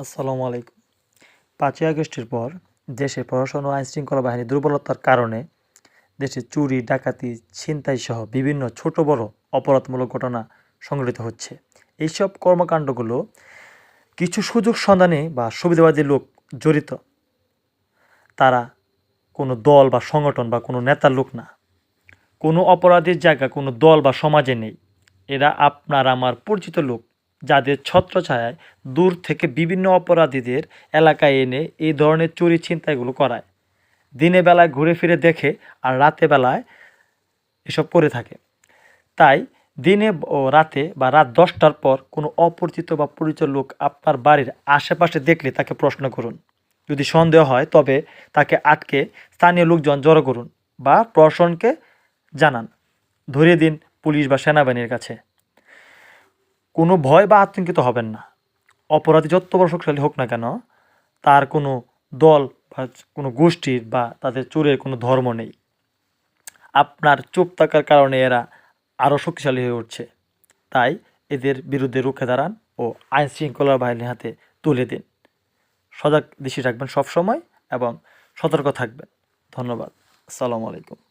আসসালামু আলাইকুম। পাঁচই আগস্টের পর দেশে প্রশাসন ও আইনশৃঙ্খলা বাহিনী দুর্বলতার কারণে দেশে চুরি, ডাকাতি, ছিনতাই সহ বিভিন্ন ছোট বড় অপরাধমূলক ঘটনা সংঘটিত হচ্ছে। এইসব কর্মকাণ্ডগুলো কিছু সুযোগ সন্ধানে বা সুবিধাবাদী লোক জড়িত। তারা কোনো দল বা সংগঠন বা কোনো নেতার লোক না। কোনো অপরাধের জায়গা কোনো দল বা সমাজে নেই। এরা আপনার আমার পরিচিত লোক। যাদের ছত্রছায়ায় দূর থেকে বিভিন্ন অপরাধীদের এলাকায় এনে এই ধরনের চুরি ছিনতাইগুলো করায়। দিনে বেলায় ঘুরে ফিরে দেখে আর রাতে বেলায় এসব করে থাকে। তাই দিনে ও রাতে বা রাত দশটার পর কোনো অপরিচিত বা পরিচিত লোক আপনার বাড়ির আশেপাশে দেখলে তাকে প্রশ্ন করুন। যদি সন্দেহ হয়, তবে তাকে আটকে স্থানীয় লোকজন জড়ো করুন বা প্রশাসনকে জানান। ধরিয়ে দিন পুলিশ বা সেনাবাহিনীর কাছে। কোনো ভয় বা আতঙ্কিত হবেন না। অপরাধী যত বড় শক্তিশালী হোক না কেন, তার কোনো দল বা কোনো গোষ্ঠীর বা তাদের চোরের কোনো ধর্ম নেই। আপনার চুপ থাকার কারণে এরা আরও শক্তিশালী হয়ে উঠছে। তাই এদের বিরুদ্ধে রুখে দাঁড়ান ও আইন শৃঙ্খলা বাহিনীর হাতে তুলে দিন। সজাগ দৃষ্টি রাখবেন সবসময় এবং সতর্ক থাকবেন। ধন্যবাদ। আসসালামু আলাইকুম।